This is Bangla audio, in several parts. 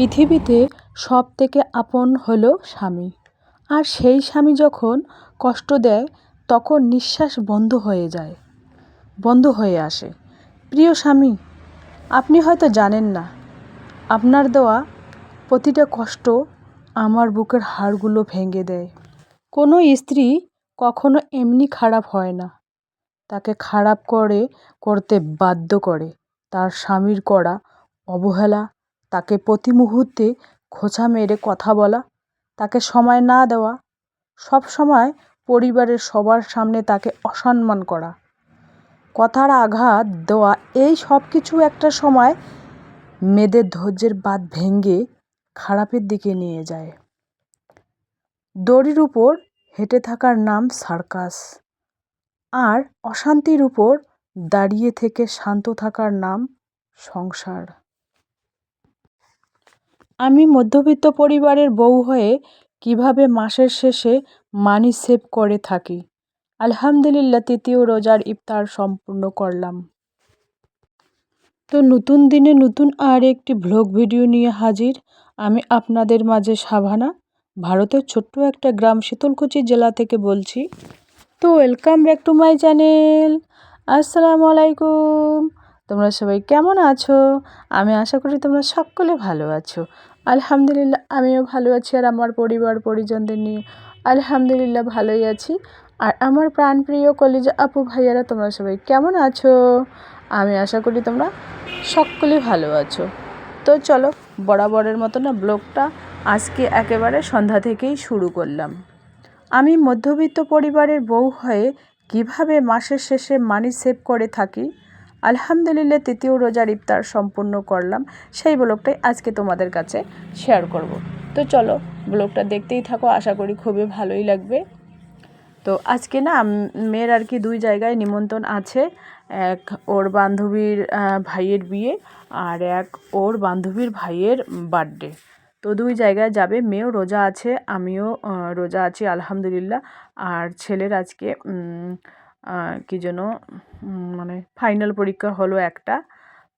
পৃথিবীতে সব থেকে আপন হলো স্বামী। আর সেই স্বামী যখন কষ্ট দেয়, তখন নিঃশ্বাস বন্ধ হয়ে যায়, বন্ধ হয়ে আসে। প্রিয় স্বামী, আপনি হয়তো জানেন না, আপনার দেওয়া প্রতিটা কষ্ট আমার বুকের হাড়গুলো ভেঙে দেয়। কোনো স্ত্রী কখনো এমনি খারাপ হয় না। তাকে খারাপ করে, করতে বাধ্য করে। তার স্বামীর করা অবহেলা তাকে প্রতি মুহূর্তে খোঁচা মেরে কথা বলা, তাকে সময় না দেওয়া, সব সময় পরিবারের সবার সামনে তাকে অসম্মান করা। কথার আঘাত দেওয়া এই সব কিছু একটা সময় মেয়েদের ধৈর্যের বাঁধ ভেঙে খারাপের দিকে নিয়ে যায়। দড়ির উপর হেঁটে থাকার নাম সার্কাস। আর অশান্তির উপর দাঁড়িয়ে থেকে শান্ত থাকার নাম সংসার। আমি মধ্যবিত্ত পরিবারের বউ হয়ে কীভাবে মাসের শেষে মানি সেভ করে থাকি? আলহামদুলিল্লাহ, তৃতীয় রোজার ইফতার সম্পূর্ণ করলাম। তো নতুন দিনে নতুন আর একটি ভ্লগ ভিডিও নিয়ে হাজির আমি আপনাদের মাঝে সাভানা ভারতের ছোট্ট একটা গ্রাম শীতলকুচি জেলা থেকে বলছি। তো welcome back to my channel আসসালামু আলাইকুম। তোমরা সবাই কেমন আছো? আমি আশা করি তোমরা সকলে ভালো আছো। আলহামদুলিল্লাহ, আমিও ভালো আছি আর আমার পরিবার, পরিজনদের নিয়ে। আলহামদুলিল্লাহ, ভালোই আছি। আর আমার প্রাণপ্রিয় কলেজে আপু, ভাইয়ারা, তোমরা সবাই কেমন আছো? আমি আশা করি তোমরা সকলে ভালো আছো। তো চলো, বরাবরের মতো না ব্লগটা আজকে একেবারে সন্ধ্যা থেকেই শুরু করলাম। আমি মধ্যবিত্ত পরিবারের বউ হয়ে কীভাবে মাসের শেষে মানি সেভ করে থাকি আলহামদুলিল্লাহ, তৃতীয় রোজার ইফতার সম্পূর্ণ করলাম। সেই ব্লগটাই আজকে তোমাদের কাছে শেয়ার করব। তো চলো, ব্লগটা দেখতেই থাকো, আশা করি খুবই ভালোই লাগবে। তো আজকে না মেয়ের আর কি দুই জায়গায় নিমন্ত্রণ আছে। এক ওর বান্ধবীর ভাইয়ের বিয়ে আর এক ওর বান্ধবীর ভাইয়ের বার্থডে তো দুই জায়গায় যাবে। মেয়েও রোজা আছে, আমিও রোজা আছি, আলহামদুলিল্লাহ। আর ছেলের আজকে কী যেন মানে ফাইনাল পরীক্ষা হলো একটা।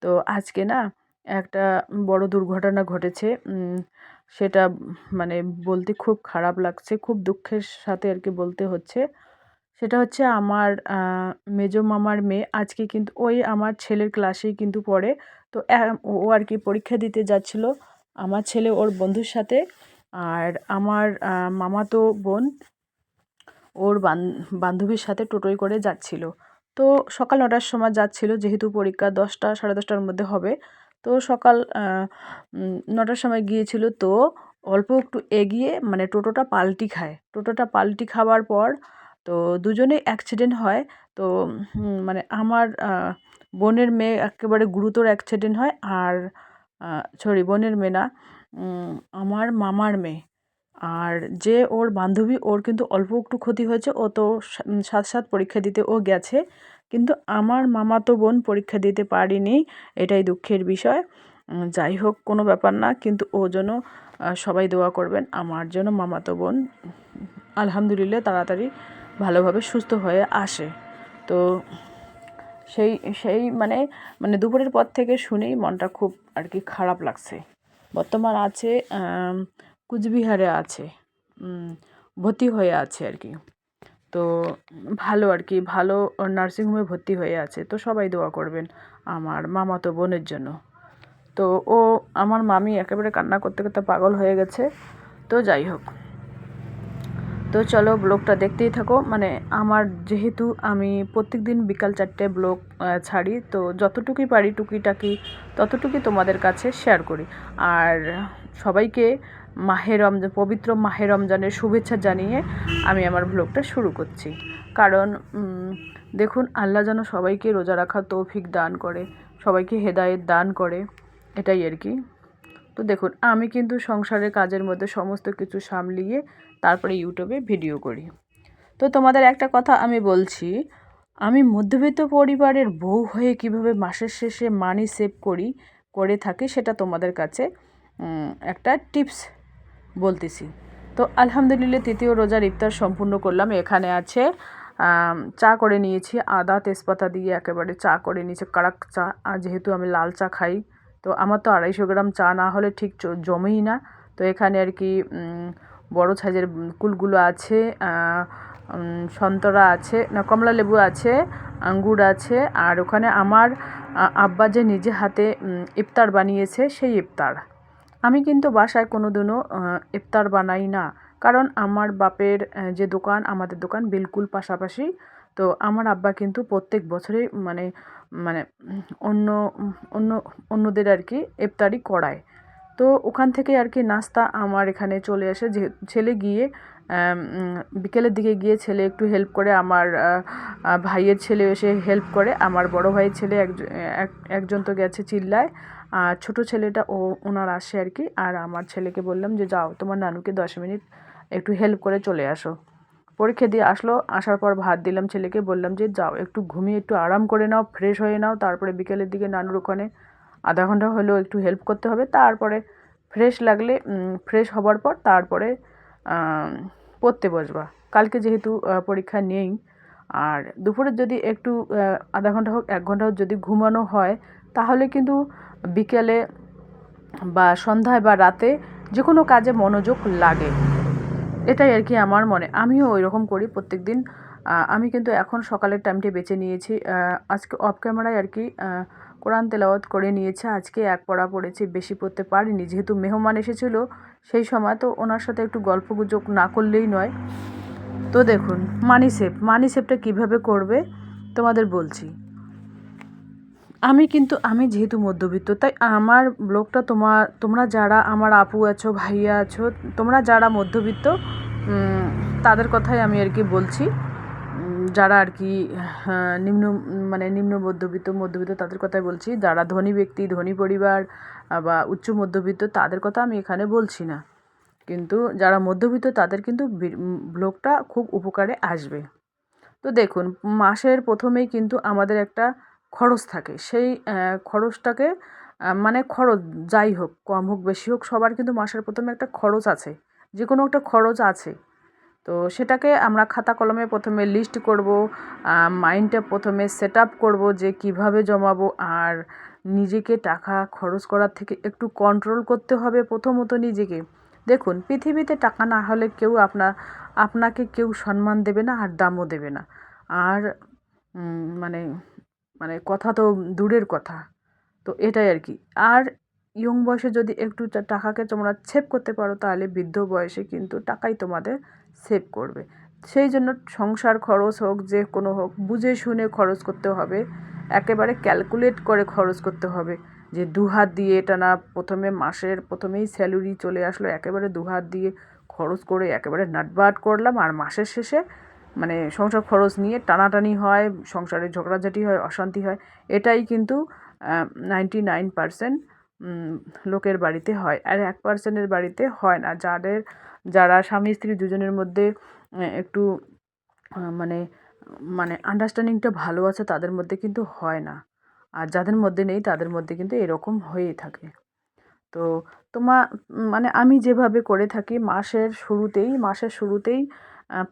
তো আজকে না একটা বড় দুর্ঘটনা ঘটেছে সেটা মানে বলতে খুব খারাপ লাগছে, খুব দুঃখের সাথে আর কি বলতে হচ্ছে। সেটা হচ্ছে আমার মেজো মামার মেয়ে, আজকে কিন্তু ওই আমার ছেলের ক্লাসেই কিন্তু পড়ে। তো ও আর কি পরীক্ষা দিতে যাচ্ছিল, আমার ছেলে ওর বন্ধুর সাথে। আর আমার মামাতো বোন ওর বান্ধবীর সাথে টোটোয় করে যাচ্ছিল। তো সকাল নটার সময় যাচ্ছিল, যেহেতু পরীক্ষা দশটা, সাড়ে দশটার মধ্যে হবে। তো সকাল নটার সময় গিয়েছিল তো অল্প একটু এগিয়ে মানে টোটোটা পাল্টি খায়। টোটোটা পাল্টি খাওয়ার পর তো দুজনেই অ্যাক্সিডেন্ট হয়। তো মানে আমার বোনের মেয়ে একেবারে গুরুতর অ্যাক্সিডেন্ট হয় আর সরি, বোনের মেয়ে না আমার মামার মেয়ে। আর যে ওর বান্ধবী, ওর কিন্তু অল্প একটু ক্ষতি হয়েছে। ও তো সাত সাত পরীক্ষা দিতে ও গেছে। কিন্তু আমার মামাতো বোন পরীক্ষা দিতে পারিনি, এটাই দুঃখের বিষয়। যাই হোক, কোনো ব্যাপার না, কিন্তু ও যেন সবাই দোয়া করবেন, আমার জন্য মামাতো বোন আলহামদুলিল্লাহ তাড়াতাড়ি ভালোভাবে সুস্থ হয়ে আসে। তো সেই সেই মানে মানে দুপুরের পর থেকে শুনেই মনটা খুব আর কি খারাপ লাগছে। বর্তমান আছে কুচবিহারে আছে। ভর্তি হয়ে আছে আর কি। তো ভালো আর কি, ভালো নার্সিংহোমে ভর্তি হয়ে আছে। তো সবাই দোয়া করবেন আমার মামাতো বোনের জন্য। তো ও, আমার মামি একেবারে কান্না করতে করতে পাগল হয়ে গেছে। তো যাই হোক। তো চলো ব্লগটা দেখতেই থাকো। মানে আমার যেহেতু আমি প্রত্যেক দিন বিকাল চারটে ব্লগ ছাড়ি, তো যতটুকুই পারি টুকিটাকি ততটুকুই তোমাদের কাছে শেয়ার করি। আর সবাইকে মাহে রমজান, পবিত্র মাহে রমজানের শুভেচ্ছা জানিয়ে আমি আমার ব্লগটা শুরু করছি। কারণ দেখুন, আল্লাহ যেন সবাইকে রোজা রাখার তৌফিক দান করে, সবাইকে হেদায়েত দান করে, এটাই আর কি। তো দেখুন, আমি কিন্তু সংসারের কাজের মধ্যে সমস্ত কিছু সামলিয়ে তারপরে ইউটিউবে ভিডিও করি। তো তোমাদের একটা কথা আমি বলছি, আমি মধ্যবিত্ত পরিবারের বউ হয়ে কীভাবে মাসের শেষে মানি সেভ করি, করে থাকি সেটা তোমাদের কাছে একটা টিপস বলতেছি। তো আলহামদুলিল্লাহ তৃতীয় রোজার ইফতার সম্পূর্ণ করলাম। এখানে আছে চা করে নিয়েছি, আদা তেজপাতা দিয়ে একেবারে চা করে নিয়েছি, কারাক চা। আর যেহেতু আমি লাল চা খাই, তো আমার তো আড়াইশো গ্রাম চা না হলে ঠিক জমেই না। তো এখানে আর কি বড় সাইজের কুলগুলো আছে সন্তরা আছে, না, কমলা লেবু আছে, আঙ্গুর আছে। আর ওখানে আমার আব্বা যে নিজে হাতে ইফতার বানিয়েছে, সেই ইফতার। আমি কিন্তু বাসায় কোনো দিনও ইফতার বানাই না। কারণ আমার বাপের যে দোকান, আমাদের দোকান বিলকুল পাশাপাশি। তো আমার আব্বা কিন্তু প্রত্যেক বছরেই মানে মানে অন্য অন্য, অন্যদের আর কি ইফতারি করায়। তো ওখান থেকে আর কি নাস্তা আমার এখানে চলে আসে। যে ছেলে গিয়ে বিকেলের দিকে গিয়ে ছেলে একটু হেল্প করে। আমার ভাইয়ের ছেলে এসে হেল্প করে। আমার বড় ভাইয়ের ছেলে একজন এক- একজন তো গেছে চিল্লায়। আর ছোটো ছেলেটা ও, ওনার আসে আর কি। আর আমার ছেলেকে বললাম যে, যাও, তোমার নানুকে দশ মিনিট একটু হেল্প করে চলে আসো। পরীক্ষা দিয়ে আসলো, আসার পর ভাত দিলাম ছেলেকে, বললাম যে, যাও, একটু ঘুমিয়ে একটু আরাম করে নাও ফ্রেশ হয়ে নাও। তারপরে বিকেলের দিকে নানুর ওখানে আধা ঘণ্টা হলেও একটু হেল্প করতে হবে। তারপরে ফ্রেশ লাগলে ফ্রেশ হবার পর তারপরে পড়তে বসবা। কালকে যেহেতু পরীক্ষা নেই আর দুপুরে যদি একটু আধা ঘণ্টা হোক, এক ঘণ্টা হোক যদি ঘুমানো হয়, তাহলে কিন্তু বিকেলে বা সন্ধ্যায় বা রাতে যে কোনো কাজে মনোযোগ লাগে। এটাই আর কি আমার মনে। আমিও ওই রকম করি প্রত্যেক দিন আমি কিন্তু এখন সকালের টাইমটি বেছে নিয়েছি। আজকে অফ ক্যামেরায় আর কি কোরআন তেলাওয়াত করে নিয়েছে। আজকে এক পড়া পড়েছি, বেশি পড়তে পারিনি। যেহেতু মেহমান এসেছিল, সেই সময় তো ওনার সাথে একটু গল্প গুজব না করলেই নয়। তো দেখুন মানি সেভ মানি সেভটা কীভাবে করবে তোমাদের বলছি। আমি কিন্তু আমি যেহেতু মধ্যবিত্ত তাই আমার ব্লগটা তোমার তোমরা যারা আমার আপু আছো ভাইয়া আছো তোমরা যারা মধ্যবিত্ত তাদের কথাই আমি আর কি বলছি। যারা আর কি হ্যাঁ, নিম্ন মানে নিম্ন মধ্যবিত্ত মধ্যবিত্ত তাদের কথাই বলছি। যারা ধনী ব্যক্তি ধনী পরিবার বা উচ্চ মধ্যবিত্ত তাদের কথা আমি এখানে বলছি না। কিন্তু যারা মধ্যবিত্ত তাদের কিন্তু ব্লগটা খুব উপকারে আসবে। তো দেখুন, মাসের প্রথমেই কিন্তু আমাদের একটা খরচ থাকে। সেই খরচটাকে মানে খরচ যাই হোক, কম হোক, বেশি হোক, সবার কিন্তু মাসের প্রথমে একটা খরচ আছে। যে কোনো একটা খরচ আছে। তো সেটাকে আমরা খাতা কলমে প্রথমে লিস্ট করব মাইন্ডটা প্রথমে সেট আপ করব যে কীভাবে জমাবো, আর নিজেকে টাকা খরচ করার থেকে একটু কন্ট্রোল করতে হবে প্রথমত নিজেকে। দেখুন, পৃথিবীতে টাকা না হলে কেউ আপনার আপনাকে কেউ সম্মান দেবে না আর দামও দেবে না। আর মানে মানে কথা তো দূরের কথা। তো এটাই আর কি। আর ইয়ং বয়সে যদি একটু টাকাকে তোমরা সেভ করতে পারো, তাহলে বৃদ্ধ বয়সে কিন্তু টাকাই তোমাদের সেভ করবে। সেই জন্য সংসার খরচ হোক, যে কোনো হোক, বুঝে শুনে খরচ করতে হবে। একেবারে ক্যালকুলেট করে খরচ করতে হবে। যে দু হাত দিয়ে এটা না, প্রথমে মাসের প্রথমেই স্যালারি চলে আসলো, একেবারে দু হাত দিয়ে খরচ করে একেবারে নাটবাট করলাম, আর মাসের শেষে মানে সংসার খরচ নিয়ে টানাটানি হয়, সংসারে ঝগড়াঝাটি হয়, অশান্তি হয়, এটাই কিন্তু নাইনটি নাইন পারসেন্ট লোকের বাড়িতে হয়, আর এক পার্সেন্টের বাড়িতে হয় না। যাদের, যারা স্বামী, স্ত্রী দুজনের মধ্যে একটু মানে মানে আন্ডারস্ট্যান্ডিংটা ভালো আছে, তাদের মধ্যে কিন্তু হয় না। আর যাদের মধ্যে নেই তাদের মধ্যে কিন্তু এরকম হয়েই থাকে। তো তোমা মানে আমি যেভাবে করে থাকি মাসের শুরুতেই মাসের শুরুতেই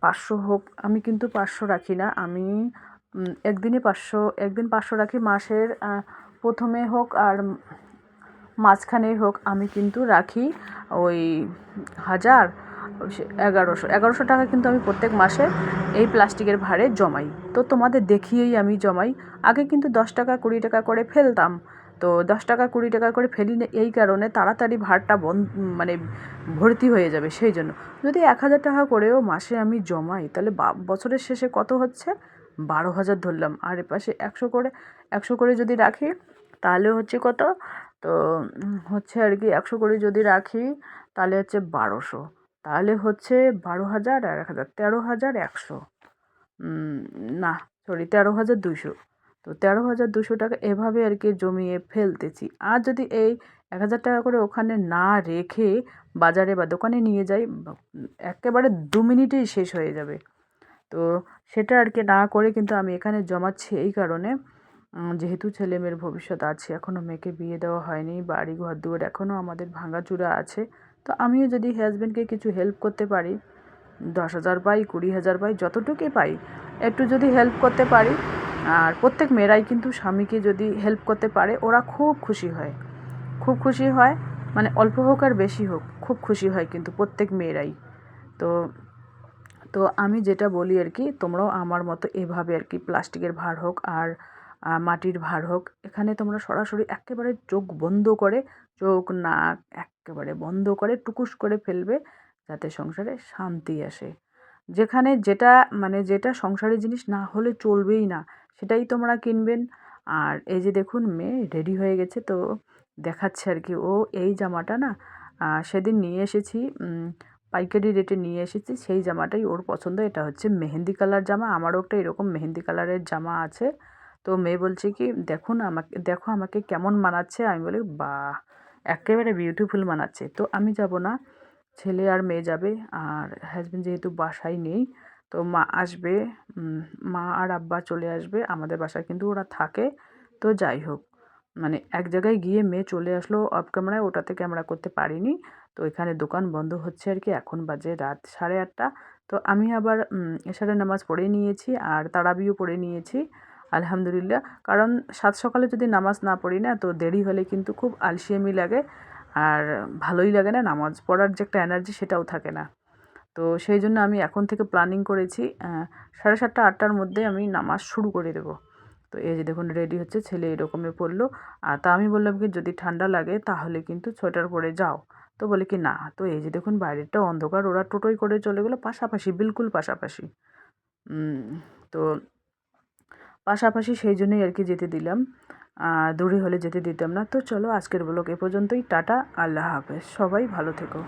পাঁচশো হোক, আমি কিন্তু পাঁচশো রাখি না। আমি একদিনে পাঁচশো, একদিন পাঁচশো রাখি, মাসের প্রথমে হোক আর মাঝখানেই হোক আমি কিন্তু রাখি ওই হাজার এগারোশো এগারোশো টাকা কিন্তু আমি প্রত্যেক মাসে এই প্লাস্টিকের ভাঁড়ে জমাই। তো তোমাদের দেখিয়েই আমি জমাই। আগে কিন্তু দশ টাকা, কুড়ি টাকা করে ফেলতাম। তো দশ টাকা, কুড়ি টাকা করে ফেলি না, এই কারণে তাড়াতাড়ি ভাড়টা বন্ধ মানে ভর্তি হয়ে যাবে সেই জন্য। যদি এক হাজার টাকা করেও মাসে আমি জমাই, তাহলে বছরের শেষে কত হচ্ছে? বারো হাজার ধরলাম। আর এপাশে একশো করে একশো করে যদি রাখি, তাহলে হচ্ছে কত? তো হচ্ছে আর কি একশো করে যদি রাখি, তাহলে হচ্ছে বারোশো। তাহলে হচ্ছে বারো হাজার আর এক হাজার, তেরো হাজার একশো। না সরি তেরো হাজার দুশো তো তেরো হাজার দুশো টাকা এভাবে আর কি জমিয়ে ফেলতেছি। আর যদি এই এক হাজার টাকা করে ওখানে না রেখে বাজারে বা দোকানে নিয়ে যাই, একেবারে দু মিনিটেই শেষ হয়ে যাবে। তো সেটা আর কি না করে কিন্তু আমি এখানে জমাচ্ছি এই কারণে। যেহেতু ছেলে মেয়ের ভবিষ্যৎ আছে এখনও মেয়েকে বিয়ে দেওয়া হয়নি বাড়ি ঘর দুয়ার এখনও আমাদের ভাঙাচুরা আছে। তো আমিও যদি হাজব্যান্ডকে কিছু হেল্প করতে পারি, দশ হাজার পাই, কুড়ি হাজার পাই, যতটুকুই পাই, একটু যদি হেল্প করতে পারি, আর প্রত্যেক মেয়েরাই কিন্তু স্বামীকে যদি হেল্প করতে পারে, ওরা খুব খুশি হয়। খুব খুশি হয় মানে অল্প হোক আর বেশি হোক, খুব খুশি হয় কিন্তু প্রত্যেক মেয়েরাই। তো তো আমি যেটা বলি আর কি, তোমরাও আমার মতো এভাবে আর কি প্লাস্টিকের ভার হোক আর মাটির ভার হোক, এখানে তোমরা সরাসরি একেবারে চোখ বন্ধ করে চোখ, নাক একেবারে বন্ধ করে টুকুস করে ফেলবে যাতে সংসারে শান্তি আসে। যেখানে যেটা মানে যেটা সংসারের জিনিস না হলে চলবেই না, সেটাই তোমরা কিনবেন। আর এই যে দেখুন, মেয়ে রেডি হয়ে গেছে তো দেখাচ্ছে আর কি। ও এই জামাটা না সেদিন নিয়ে এসেছি পাইকারি রেটে নিয়ে এসেছি, সেই জামাটাই ওর পছন্দ। এটা হচ্ছে মেহেন্দি কালার জামা। আমারও একটা এরকম মেহেন্দি কালারের জামা আছে। তো মেয়ে বলছে কি, দেখুন আমাকে, দেখো আমাকে কেমন মানাচ্ছে। আমি বলি, বাহ! একেবারে বিউটিফুল মানাচ্ছে। তো আমি যাব না, ছেলে আর মেয়ে যাবে, আর হাজবেন্ড যেহেতু বাসায় নেই, তো মা আসবে মা আর আব্বা চলে আসবে, আমাদের বাসায় কিন্তু ওরা থাকে। তো যাই হোক মানে এক জায়গায় গিয়ে মেয়ে চলে আসলো অফ ক্যামেরায় ওটাতে ক্যামেরা করতে পারিনি। তো এখানে দোকান বন্ধ হচ্ছে আর কি, এখন বাজে রাত সাড়ে আটটা। তো আমি আবার এশারের নামাজ পড়ে নিয়েছি, আর তারাবিও পড়ে নিয়েছি। আলহামদুলিল্লাহ। কারণ সাত সকালে যদি নামাজ না পড়ি না, তো দেরি হলে কিন্তু খুব আলসিয়ামি লাগে আর ভালোই লাগে না নামাজ পড়ার যে একটা এনার্জি সেটাও থাকে না। তো সেই জন্য আমি এখন থেকে প্ল্যানিং করেছি সাড়ে সাতটা, আটটার মধ্যে আমি নামাজ শুরু করে দেবো। তো এই যে দেখুন রেডি হচ্ছে, ছেলে এরকমই পড়ল। আর তা আমি বললাম কি, যদি ঠান্ডা লাগে তাহলে কিন্তু সোয়েটার পরে যাও। তো বলে কি, না। তো এই যে দেখুন, বাইরেরটা অন্ধকার, ওরা টোটোই করে চলে গেলো, পাশাপাশি, বিলকুল পাশাপাশি। তো পাশাপাশি সেই জন্যই আর কি যেতে দিলাম। আর দূরে হলে যেতে দিতাম না। তো চলো আজকের ব্লগ এ পর্যন্তই। টাটা, আল্লাহ হাফেজ। সবাই ভালো থেকো।